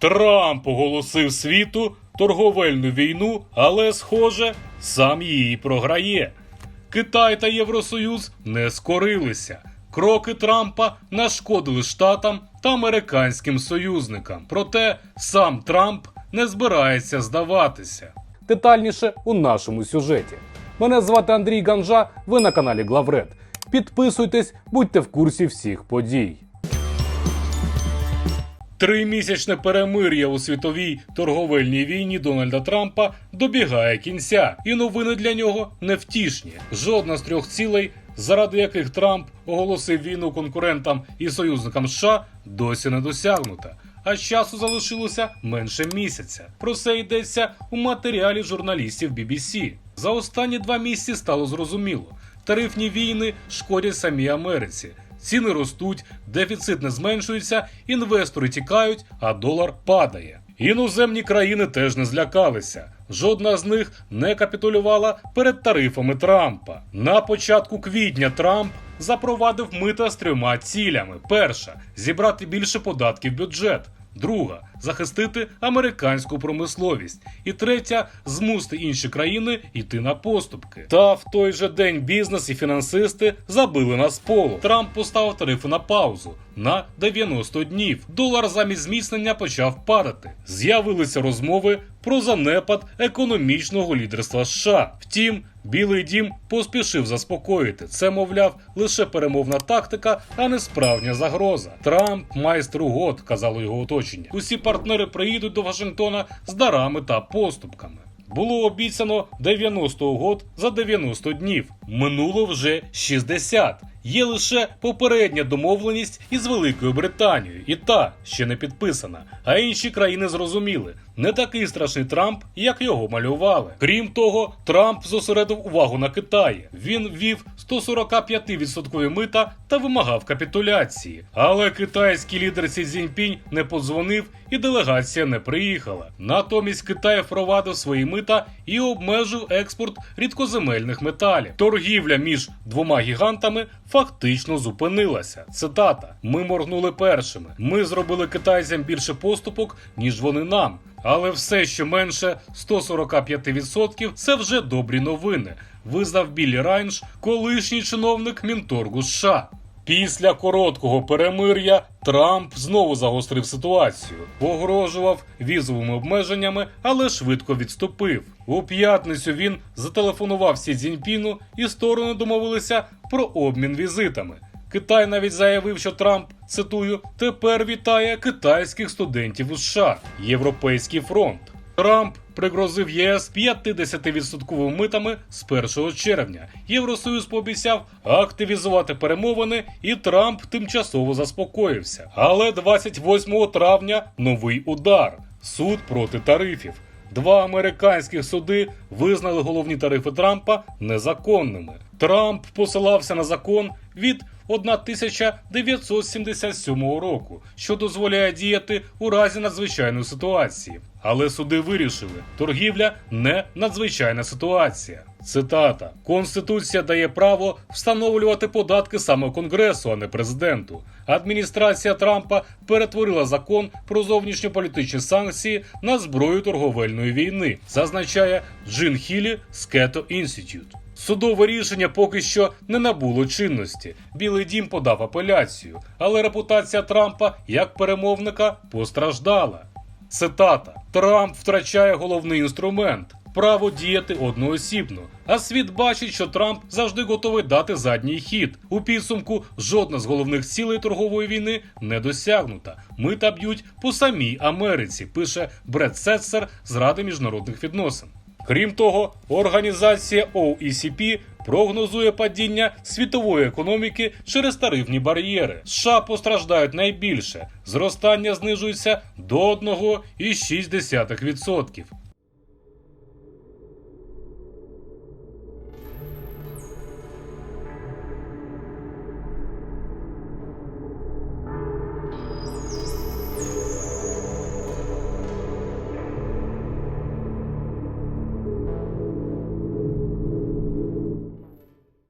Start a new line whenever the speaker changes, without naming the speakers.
Трамп оголосив світу торговельну війну, але, схоже, сам її програє. Китай та Євросоюз не скорилися. Кроки Трампа нашкодили штатам та американським союзникам. Проте сам Трамп не збирається здаватися. Детальніше у нашому сюжеті. Мене звати Андрій Ганжа. Ви на каналі Главред. Підписуйтесь, будьте в курсі всіх подій. Тримісячне перемир'я у світовій торговельній війні Дональда Трампа добігає кінця, і новини для нього невтішні. Жодна з трьох цілей, заради яких Трамп оголосив війну конкурентам і союзникам США, досі не досягнута. А часу залишилося менше місяця. Про це йдеться у матеріалі журналістів BBC. За останні два місяці стало зрозуміло: тарифні війни шкодять самій Америці. Ціни ростуть, дефіцит не зменшується, інвестори тікають, а долар падає. Іноземні країни теж не злякалися. Жодна з них не капітулювала перед тарифами Трампа. На початку квітня Трамп запровадив мита з трьома цілями: перша зібрати більше податків в бюджет. Друга захистити американську промисловість. І третя змусити інші країни йти на поступки. Та в той же день бізнес і фінансисти забили на сполу. Трамп поставив тарифи на паузу на 90 днів. Долар замість зміцнення почав падати. З'явилися розмови про занепад економічного лідерства США. Втім, Білий дім поспішив заспокоїти. Це, мовляв, лише перемовна тактика, а не справжня загроза. Трамп майстер угод, казало його оточення. Усі партнери приїдуть до Вашингтона з дарами та поступками. Було обіцяно 90 угод за 90 днів. Минуло вже 60. Є лише попередня домовленість із Великою Британією, і та ще не підписана. А інші країни зрозуміли, не такий страшний Трамп, як його малювали. Крім того, Трамп зосередив увагу на Китаї. Він ввів 145% мита та вимагав капітуляції. Але китайський лідер Сі Цзіньпінь не подзвонив і делегація не приїхала. Натомість Китай впровадив свої мита і обмежив експорт рідкоземельних металів. Торгівля між двома гігантами фактично зупинилася. Цитата: Ми моргнули першими. Ми зробили китайцям більше поступок, ніж вони нам. Але все, що менше 145% – це вже добрі новини. Визнав Біллі Райнш, колишній чиновник Мінторгу США. Після короткого перемир'я Трамп знову загострив ситуацію, погрожував візовими обмеженнями, але швидко відступив. У п'ятницю він зателефонував Сі Цзіньпіну і сторони домовилися про обмін візитами. Китай навіть заявив, що Трамп цитую тепер вітає китайських студентів у США. Європейський фронт. Трамп пригрозив ЄС 50% митами з 1 червня. Євросоюз пообіцяв активізувати перемовини, і Трамп тимчасово заспокоївся. Але 28 травня новий удар суд проти тарифів. Два американських суди визнали головні тарифи Трампа незаконними. Трамп посилався на закон від 1977 року, що дозволяє діяти у разі надзвичайної ситуації. Але суди вирішили, торгівля не надзвичайна ситуація. Цитата: Конституція дає право встановлювати податки саме Конгресу, а не президенту. Адміністрація Трампа перетворила закон про зовнішньополітичні санкції на зброю торговельної війни, зазначає Джин Хілі з Keto Institute. Судове рішення поки що не набуло чинності. Білий дім подав апеляцію, але репутація Трампа як перемовника постраждала. Цитата: Трамп втрачає головний інструмент право діяти одноосібно. А світ бачить, що Трамп завжди готовий дати задній хід. У підсумку жодна з головних цілей торгової війни не досягнута. Мита б'ють по самій Америці, пише Бред Сетцер з Ради міжнародних відносин. Крім того, організація OECP прогнозує падіння світової економіки через тарифні бар'єри. США постраждають найбільше. Зростання знижується до 1,6%.